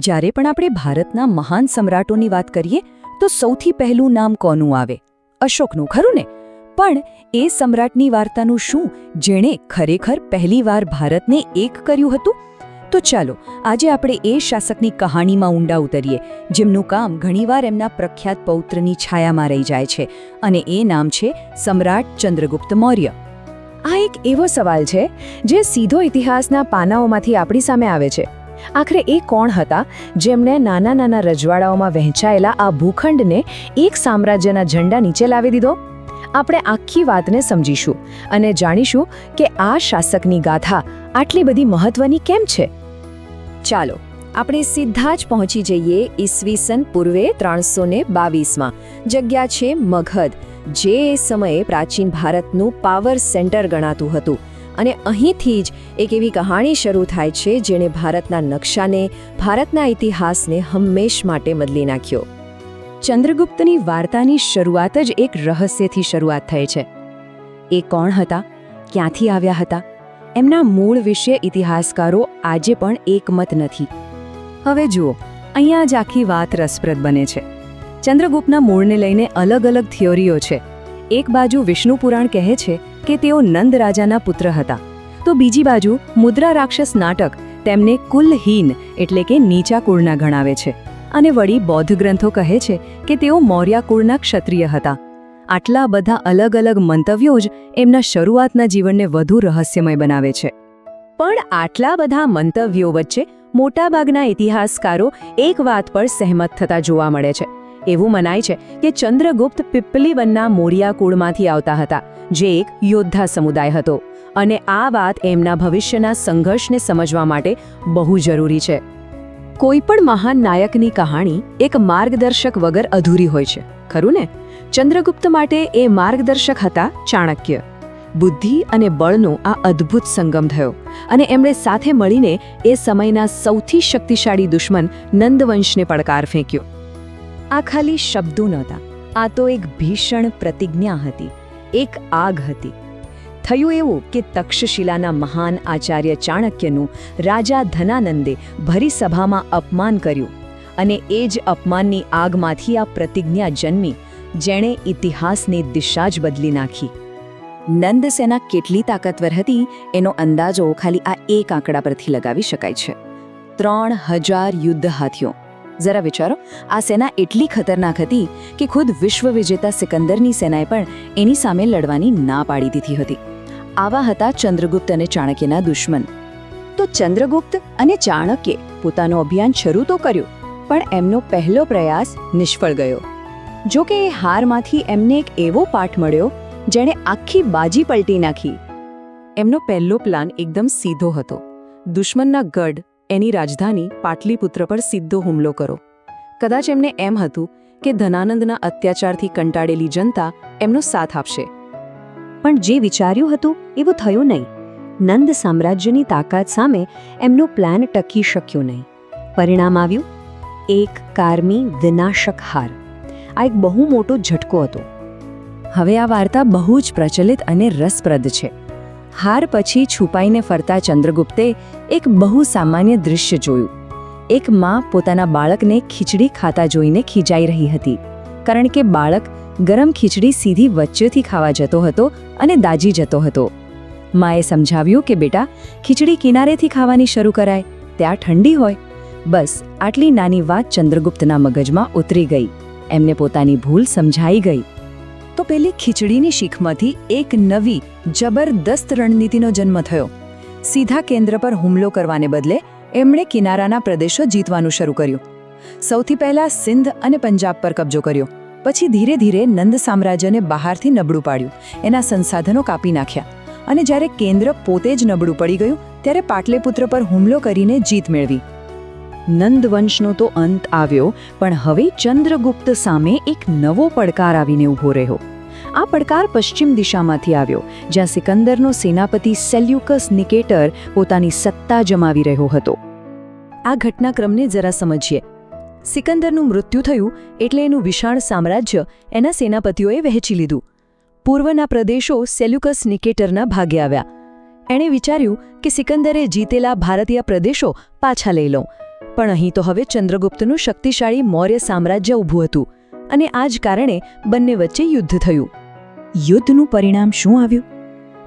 જ્યારે પણ આપણે ભારતના મહાન સમ્રાટોની વાત કરીએ, તો સૌથી પહેલું નામ કોનું આવે? અશોકનું, ખરું ને? પણ એ સમ્રાટની વાર્તાનું શું? જેણે ખરેખર પહેલીવાર ભારતને એક કર્યું હતું? તો ચાલો, આજે આપણે એ શાસકની કહાણીમાં ઊંડા ઉતરીએ, જેમનું કામ ઘણીવાર એમના પ્રખ્યાત પૌત્રની છાયામાં રહી જાય છે, અને એ નામ છે સમ્રાટ ચંદ્રગુપ્ત મૌર્ય. આ એક એવો સવાલ છે, જે સીધો ઇતિહાસના પાનાઓમાંથી આપણી સામે આવે છે. આખરે એ કોણ હતા જેમણે નાના નાના રજવાડાઓમાં વહેંચાયેલા આ ભૂખંડને એક સામ્રાજ્યના ઝંડા નીચે લાવી દીધો? આપણે આખી વાતને સમજીશું અને જાણીશું કે આ શાસકની ગાથા આટલી બધી મહત્વની કેમ છે? ચાલો, આપણે સીધા જ પહોંચી જઈએ ઈસવીસન પૂર્વે ત્રણસો ને બાવીસમાં. જગ્યા છે મગધ જે એ સમયે પ્રાચીન ભારતનું પાવર સેન્ટર ગણાતું હતું. અને અહીંથી જ એક એવી કહાણી શરૂ થાય છે જેણે ભારતના નકશાને, ભારતના ઇતિહાસને હંમેશ માટે બદલી નાખ્યો. ચંદ્રગુપ્તની વાર્તાની શરૂઆત જ એક રહસ્યથી શરૂઆત થઈ છે. એ કોણ હતા? ક્યાંથી આવ્યા હતા? એમના મૂળ વિશે ઇતિહાસકારો આજે પણ એકમત નથી. હવે જુઓ, અહીંયા જ આખી વાત રસપ્રદ બને છે. ચંદ્રગુપ્તના મૂળને લઈને અલગ અલગ થિયોરીઓ છે. એક બાજુ વિષ્ણુ પુરાણ કહે છે કે તેઓ નંદ રાજાના પુત્ર હતા. તો બીજી બાજુ મુદ્રા રાક્ષસ નાટક તેમને કુલહીન એટલે કે નીચા કુળના ગણાવે છે. અને વળી બૌદ્ધ ગ્રંથો કહે છે કે તેઓ મૌર્યા કુળના ક્ષત્રિય હતા. આટલા બધા અલગ અલગ મંતવ્યો જ એમના શરૂઆતના જીવનને વધુ રહસ્યમય બનાવે છે. પણ આટલા બધા મંતવ્યો વચ્ચે મોટાભાગના ઇતિહાસકારો એક વાત પર સહેમત થતા જોવા મળે છે. એવું મનાય છે કે ચંદ્રગુપ્ત પીપ્પલીવનના મોરિયા કુળમાંથી આવતા હતા, જે એક યોદ્ધા સમુદાય હતો. અને આ વાત એમના ભવિષ્યના સંઘર્ષને સમજવા માટે બહુ જરૂરી છે. કોઈ પણ મહાન નાયકની કહાણી એક માર્ગદર્શક વગર અધૂરી હોય છે, ખરું ને? ચંદ્રગુપ્ત માટે એ માર્ગદર્શક હતા ચાણક્ય. બુદ્ધિ અને બળનો આ અદ્ભુત સંગમ થયો અને એમણે સાથે મળીને એ સમયના સૌથી શક્તિશાળી દુશ્મન નંદવંશને પડકાર ફેંક્યો. આ ખાલી શબ્દો નહોતા. આ તો એક ભીષણ પ્રતિજ્ઞા હતી. એક આગ હતી. થયું એવું કે તક્ષશિલાના મહાન આચાર્ય ચાણક્યનું રાજા ધનાનંદે ભરી સભામાં અપમાન કર્યું અને એ જ અપમાનની આગમાંથી આ પ્રતિજ્ઞા જન્મી, જેણે ઇતિહાસની દિશા જ બદલી નાખી. નંદસેના કેટલી તાકાતવર હતી, એનો અંદાજો ખાલી આ એક આંકડા પરથી લગાવી શકાય છે. ત્રણ હજાર યુદ્ધ હાથીઓ. જરા વિચારો, આ સેના એટલી ખતરનાક હતી કે ખુદ વિશ્વ વિજેતા સિકંદરની સેનાએ પણ એની સામે લડવાની ના પાડી દીધી હતી. આવા હતા ચંદ્રગુપ્ત અને ચાણક્યના દુશ્મન. તો ચંદ્રગુપ્ત અને ચાણક્યે પોતાનું અભિયાન શરૂ તો કર્યું, પણ એમનો પહેલો પ્રયાસ નિષ્ફળ ગયો. જો કે એ હારમાંથી એમને એક એવો પાઠ મળ્યો, જેણે આખી બાજી પલટી નાખી. એમનો પહેલો પ્લાન એકદમ સીધો હતો. દુશ્મનના ગઢ એની રાજધાની પાટલીપુત્ર પર સીધો હુમલો કરો. કદાચ એમને એમ હતું કે ધનાનંદના અત્યાચારથી કંટાળેલી જનતા એમનો સાથ આપશે. પણ જે વિચાર્યું હતું, એવું થયું નહીં. નંદ સામ્રાજ્યની તાકાત સામે એમનો પ્લાન ટકી શક્યો નહીં. પરિણામ આવ્યું, એક કારમી વિનાશક હાર. આ એક બહુ મોટો ઝટકો હતો. હવે આ વાર્તા બહુ જ પ્રચલિત અને રસપ્રદ છે. હાર પછી છુપાઈને ફરતા ચંદ્રગુપ્તે એક બહુ સામાન્ય દૃશ્ય જોયું. એક માં પોતાના બાળકને ખીચડી ખાતા જોઈને ખીજાઈ રહી હતી. કારણ કે બાળક ગરમ ખીચડી સીધી વચ્ચેથી ખાવા જતો હતો અને દાજી જતો હતો. માએ સમજાવ્યું કે બેટા, ખીચડી કિનારેથી ખાવાની શરૂ કરાય, ત્યાં ઠંડી હોય. બસ, આટલી નાની વાત ચંદ્રગુપ્તના મગજમાં ઉતરી ગઈ. એમને પોતાની ભૂલ સમજાઈ ગઈ. તો પેલી ખીચડીની શીખમાંથી એક નવી, જબરદસ્ત રણનીતિનો જન્મ થયો. સીધા કેન્દ્ર પર હુમલો કરવાને બદલે એમણે કિનારાના પ્રદેશો જીતવાનું શરૂ કર્યું. સૌથી પહેલા સિંધ અને પંજાબ પર કબજો કર્યો. પછી ધીરે ધીરે નંદ સામ્રાજ્યને બહારથી નબળું પાડ્યું. એના સંસાધનો કાપી નાખ્યા. અને જ્યારે કેન્દ્ર પોતે જ નબળું પડી ગયું, ત્યારે પાટલેપુત્ર પર હુમલો કરીને જીત મેળવી. નંદવંશનો તો અંત આવ્યો, પણ હવે ચંદ્રગુપ્ત સામે એક નવો પડકાર આવીને ઊભો રહ્યો. આ પડકાર પશ્ચિમ દિશામાંથી આવ્યો, જ્યાં સિકંદરનો સેનાપતિ સેલ્યુકસ નિકેટર પોતાની સત્તા જમાવી રહ્યો હતો. આ ઘટનાક્રમને જરા સમજીએ. સિકંદરનું મૃત્યુ થયું એટલે એનું વિશાળ સામ્રાજ્ય એના સેનાપતિઓએ વહેંચી લીધું. પૂર્વના પ્રદેશો સેલ્યુકસ નિકેટરના ભાગે આવ્યા. એણે વિચાર્યું કે સિકંદરે જીતેલા ભારતીય પ્રદેશો પાછા લઈ લઉં પણ અહીં તો હવે ચંદ્રગુપ્તનું શક્તિશાળી મૌર્ય સામ્રાજ્ય ઊભું હતું અને આ જ કારણે બંને વચ્ચે યુદ્ધ થયું. યુદ્ધનું પરિણામ શું આવ્યું?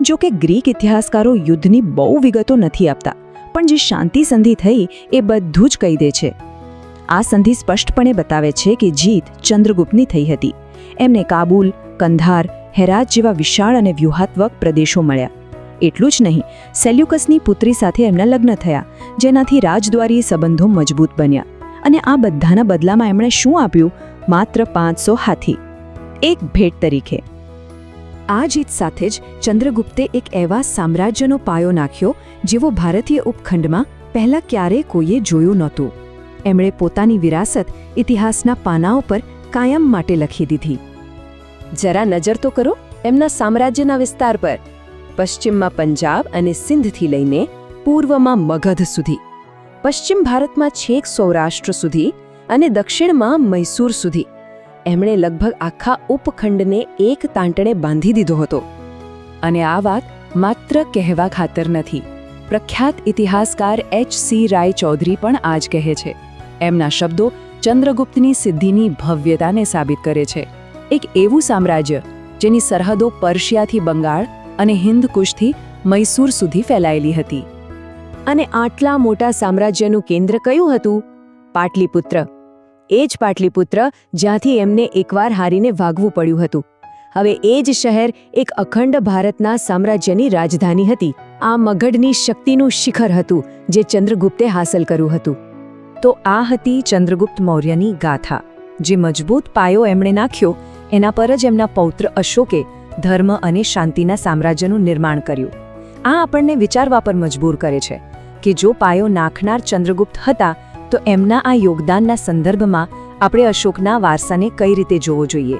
જો કે ગ્રીક ઇતિહાસકારો યુદ્ધની બહુ વિગતો નથી આપતા, પણ જે શાંતિ સંધિ થઈ એ બધું જ કહી દે છે. આ સંધિ સ્પષ્ટપણે બતાવે છે કે જીત ચંદ્રગુપ્તની થઈ હતી. એમને કાબુલ, કંધાર, હેરાત જેવા વિશાળ અને વ્યૂહાત્મક પ્રદેશો મળ્યા. એટલું જ નહીં, સેલ્યુકસની પુત્રી સાથે એમના લગ્ન થયા, જેનાથી રાજદ્વારી સંબંધો મજબૂત બન્યા. અને આ બધાના બદલામાં એમણે શું આપ્યું? માત્ર પાંચસો હાથી. એક ભેટ તરીકે. આ જીત સાથે જ ચંદ્રગુપ્તે એક એવા સામ્રાજ્યનો પાયો નાખ્યો, જેવો ભારતીય ઉપખંડમાં પહેલાં ક્યારેય કોઈએ જોયું નહોતું. એમણે પોતાની વિરાસત ઇતિહાસના પાનાઓ પર કાયમ માટે લખી દીધી. જરા નજર તો કરો, એમના સામ્રાજ્યના વિસ્તાર પર. પશ્ચિમમાં પંજાબ અને સિંધથી લઈને પૂર્વમાં મગધ સુધી. પશ્ચિમ ભારતમાં છેક સૌરાષ્ટ્ર સુધી અને દક્ષિણમાં મૈસૂર સુધી. એમણે લગભગ આખા ઉપખંડને એક તાંટણે બાંધી દીધો હતો. અને આ વાત માત્ર કહેવા ખાતર નથી. પ્રખ્યાત ઇતિહાસકાર એચ સી રાય ચૌધરી પણ આ જ કહે છે. એમના શબ્દો ચંદ્રગુપ્તની સિદ્ધિની ભવ્યતાને સાબિત કરે છે. એક એવું સામ્રાજ્ય જેની સરહદો પર્શિયાથી બંગાળ અને હિન્દકુશથી મૈસૂર સુધી ફેલાયેલી હતી. અને આટલા મોટા સામ્રાજ્યનું કેન્દ્ર કયું હતું? પાટલીપુત્ર. એ જ પાટલીપુત્ર જ્યાંથી એમને એકવાર હારીને ભાગવું પડ્યું હતું. હવે એ જ શહેર એક અખંડ ભારતના સામ્રાજ્યની રાજધાની હતી. આ મગઢની શક્તિનું શિખર હતું, જે ચંદ્રગુપ્તે હાંસલ કર્યું હતું. તો આ હતી ચંદ્રગુપ્ત મૌર્યની ગાથા, જે મજબૂત પાયો એમણે નાખ્યો, એના પર જ એમના પૌત્ર અશોકે ધર્મ અને શાંતિના સામ્રાજ્યનું નિર્માણ કર્યું આ આપણને વિચારવા પર મજબૂર કરે છે કે જો પાયો નાખનાર ચંદ્રગુપ્ત હતા તો એમના આ યોગદાનના સંદર્ભમાં આપણે અશોકના વારસાને કઈ રીતે જોવો જોઈએ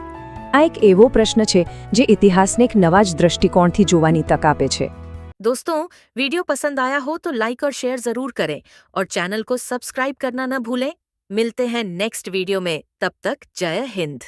આ એક એવો પ્રશ્ન છે જે ઇતિહાસને એક નવા જ દૃષ્ટિકોણથી જોવાની તક આપે છે दोस्तों वीडियो पसंद आया हो तो लाइक और शेयर जरूर करें और चैनल को सब्सक्राइब करना न भूलें मिलते हैं नेक्स्ट वीडियो में तब तक जय हिंद